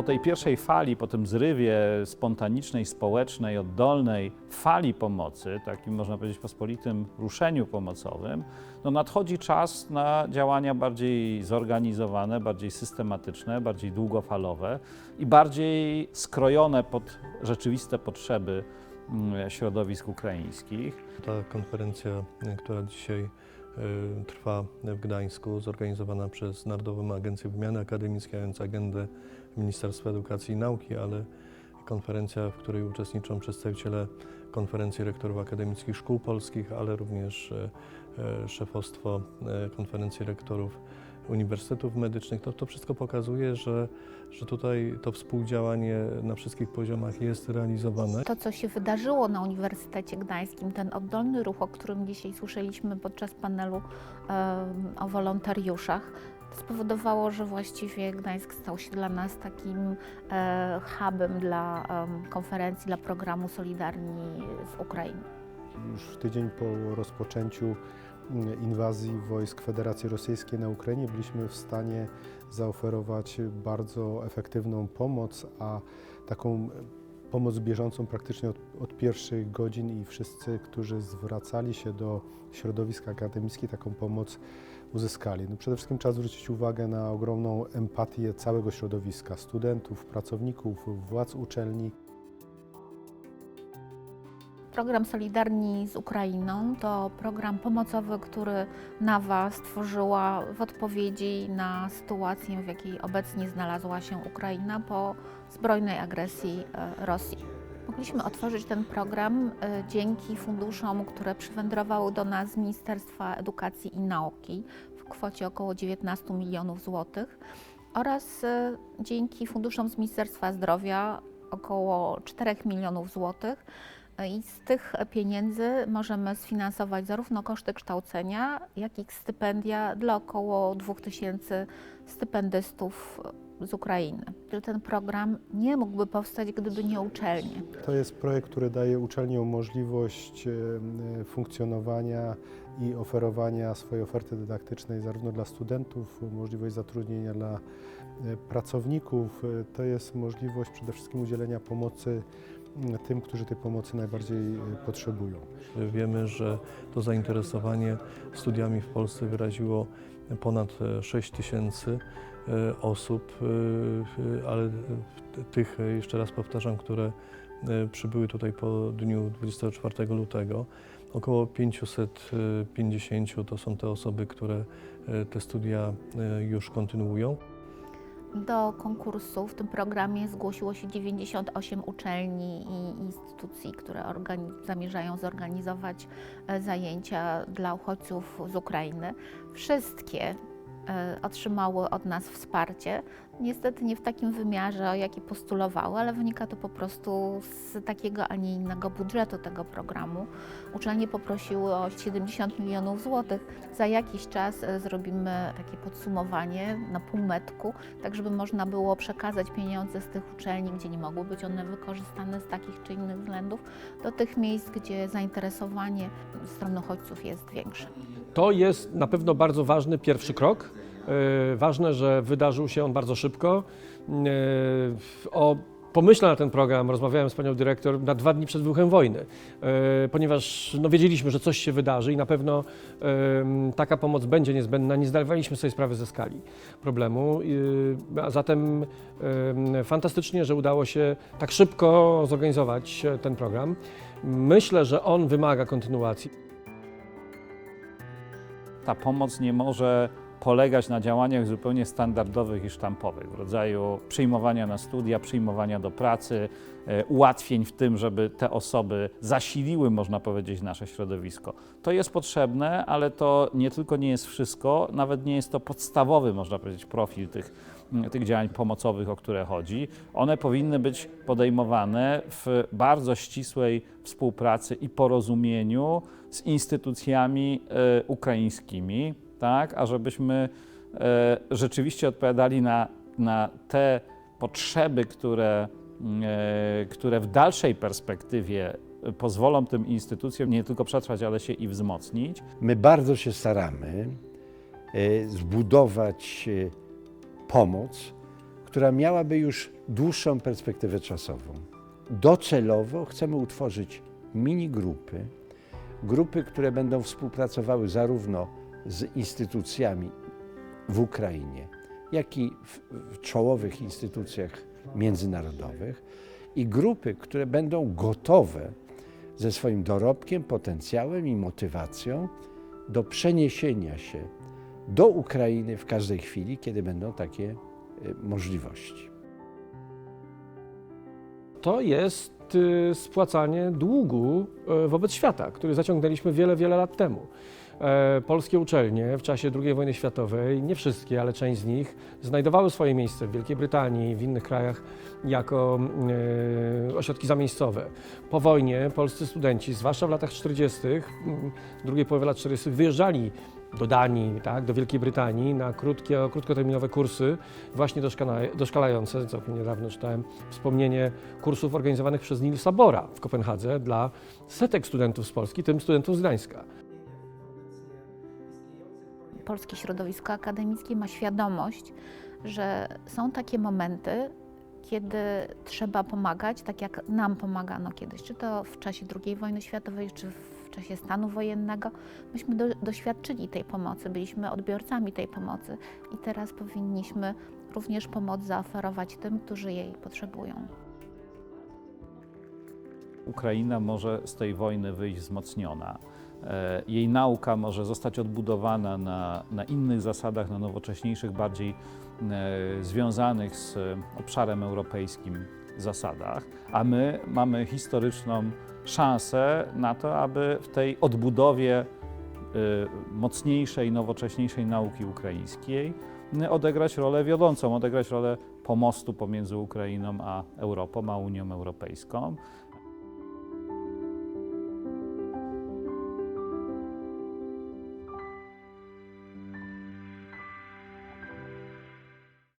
po tej pierwszej fali, po tym zrywie spontanicznej, społecznej, oddolnej fali pomocy, takim można powiedzieć pospolitym ruszeniu pomocowym, no nadchodzi czas na działania bardziej zorganizowane, bardziej systematyczne, bardziej długofalowe i bardziej skrojone pod rzeczywiste potrzeby mm, środowisk ukraińskich. Ta konferencja, która dzisiaj y, trwa w Gdańsku, zorganizowana przez Narodową Agencję Wymiany Akademickiej, więc agendę Ministerstwa Edukacji i Nauki, ale konferencja, w której uczestniczą przedstawiciele Konferencji Rektorów Akademickich Szkół Polskich, ale również y, y, szefostwo y, Konferencji Rektorów Uniwersytetów Medycznych. To, to wszystko pokazuje, że, że tutaj to współdziałanie na wszystkich poziomach jest realizowane. To, co się wydarzyło na Uniwersytecie Gdańskim, ten oddolny ruch, o którym dzisiaj słyszeliśmy podczas panelu em, o wolontariuszach, spowodowało, że właściwie Gdańsk stał się dla nas takim e, hubem dla em, konferencji, dla programu Solidarni z Ukrainy. Już w tydzień po rozpoczęciu mm, inwazji wojsk Federacji Rosyjskiej na Ukrainie byliśmy w stanie zaoferować bardzo efektywną pomoc, a taką pomoc bieżącą praktycznie od, od pierwszych godzin i wszyscy, którzy zwracali się do środowisk akademickich, taką pomoc uzyskali. No przede wszystkim trzeba zwrócić uwagę na ogromną empatię całego środowiska, studentów, pracowników, władz uczelni. Program Solidarni z Ukrainą to program pomocowy, który NAWA stworzyła w odpowiedzi na sytuację, w jakiej obecnie znalazła się Ukraina po zbrojnej agresji e, Rosji. Mogliśmy otworzyć ten program e, dzięki funduszom, które przywędrowały do nas z Ministerstwa Edukacji i Nauki w kwocie około 19 milionów złotych oraz e, dzięki funduszom z Ministerstwa Zdrowia około 4 milionów złotych. I z tych pieniędzy możemy sfinansować zarówno koszty kształcenia, jak i stypendia dla około 2000 stypendystów z Ukrainy. Ten program nie mógłby powstać, gdyby nie uczelnie. To jest projekt, który daje uczelniom możliwość e, funkcjonowania i oferowania swojej oferty dydaktycznej zarówno dla studentów, możliwość zatrudnienia dla e, pracowników. E, To jest możliwość przede wszystkim udzielenia pomocy tym, którzy tej pomocy najbardziej e, potrzebują. Wiemy, że to zainteresowanie studiami w Polsce wyraziło ponad e, 6 tysięcy e, osób, e, ale e, tych, e, jeszcze raz powtarzam, które e, przybyły tutaj po dniu 24 lutego, około 550 to są te osoby, które e, te studia e, już kontynuują. Do konkursu w tym programie zgłosiło się 98 uczelni i instytucji, które zamierzają zorganizować e, zajęcia dla uchodźców z Ukrainy. Wszystkie otrzymały od nas wsparcie. Niestety nie w takim wymiarze, o jaki postulowały, ale wynika to po prostu z takiego, a nie innego budżetu tego programu. Uczelnie poprosiły o 70 milionów złotych. Za jakiś czas e, zrobimy takie podsumowanie na półmetku, tak żeby można było przekazać pieniądze z tych uczelni, gdzie nie mogły być one wykorzystane z takich czy innych względów, do tych miejsc, gdzie zainteresowanie strony uchodźców jest większe. To jest na pewno bardzo ważny pierwszy krok. E, Ważne, że wydarzył się on bardzo szybko. E, O pomyśle na ten program rozmawiałem z panią dyrektor na dwa dni przed wybuchem wojny, e, ponieważ no, wiedzieliśmy, że coś się wydarzy i na pewno taka pomoc będzie niezbędna. Nie zdawaliśmy sobie sprawy ze skali problemu. A zatem em, fantastycznie, że udało się tak szybko zorganizować ten program. Myślę, że on wymaga kontynuacji. ta pomoc nie może polegać na działaniach zupełnie standardowych i sztampowych, w rodzaju przyjmowania na studia, przyjmowania do pracy, e, ułatwień w tym, żeby te osoby zasiliły, można powiedzieć, nasze środowisko. To jest potrzebne, ale to nie tylko nie jest wszystko, nawet nie jest to podstawowy, można powiedzieć, profil tych, m, tych działań pomocowych, o które chodzi. One powinny być podejmowane w bardzo ścisłej współpracy i porozumieniu z instytucjami e, ukraińskimi, tak, a żebyśmy e, rzeczywiście odpowiadali na, na te potrzeby, które, e, które w dalszej perspektywie pozwolą tym instytucjom nie tylko przetrwać, ale się i wzmocnić. My bardzo się staramy e, zbudować pomoc, która miałaby już dłuższą perspektywę czasową. Docelowo chcemy utworzyć mini grupy, grupy, które będą współpracowały zarówno z instytucjami w Ukrainie, jak i w, w czołowych instytucjach międzynarodowych i grupy, które będą gotowe ze swoim dorobkiem, potencjałem i motywacją do przeniesienia się do Ukrainy w każdej chwili, kiedy będą takie y, możliwości. To jest y, spłacanie długu y, wobec świata, który zaciągnęliśmy wiele, wiele lat temu. E, Polskie uczelnie w czasie II wojny światowej, nie wszystkie, ale część z nich, znajdowały swoje miejsce w Wielkiej Brytanii, w innych krajach jako e, ośrodki zamiejscowe. Po wojnie polscy studenci, zwłaszcza w latach 40., mm, drugiej połowy lat 40., wyjeżdżali do Danii, tak, do Wielkiej Brytanii na krótkie, krótkoterminowe kursy, właśnie doszkala- doszkalające. Całkiem niedawno czytałem wspomnienie kursów organizowanych przez Nilsa Bora w Kopenhadze dla setek studentów z Polski, tym studentów z Gdańska. polskie środowisko akademickie ma świadomość, że są takie momenty, kiedy trzeba pomagać, tak jak nam pomagano kiedyś, czy to w czasie II wojny światowej, czy w czasie stanu wojennego. Myśmy do, doświadczyli tej pomocy, byliśmy odbiorcami tej pomocy i teraz powinniśmy również pomoc zaoferować tym, którzy jej potrzebują. Ukraina może z tej wojny wyjść wzmocniona. E, Jej nauka może zostać odbudowana na, na innych zasadach, na nowocześniejszych, bardziej e, związanych z obszarem europejskim zasadach, a my mamy historyczną szansę na to, aby w tej odbudowie e, mocniejszej, nowocześniejszej nauki ukraińskiej odegrać rolę wiodącą, odegrać rolę pomostu pomiędzy Ukrainą a Europą, a Unią Europejską.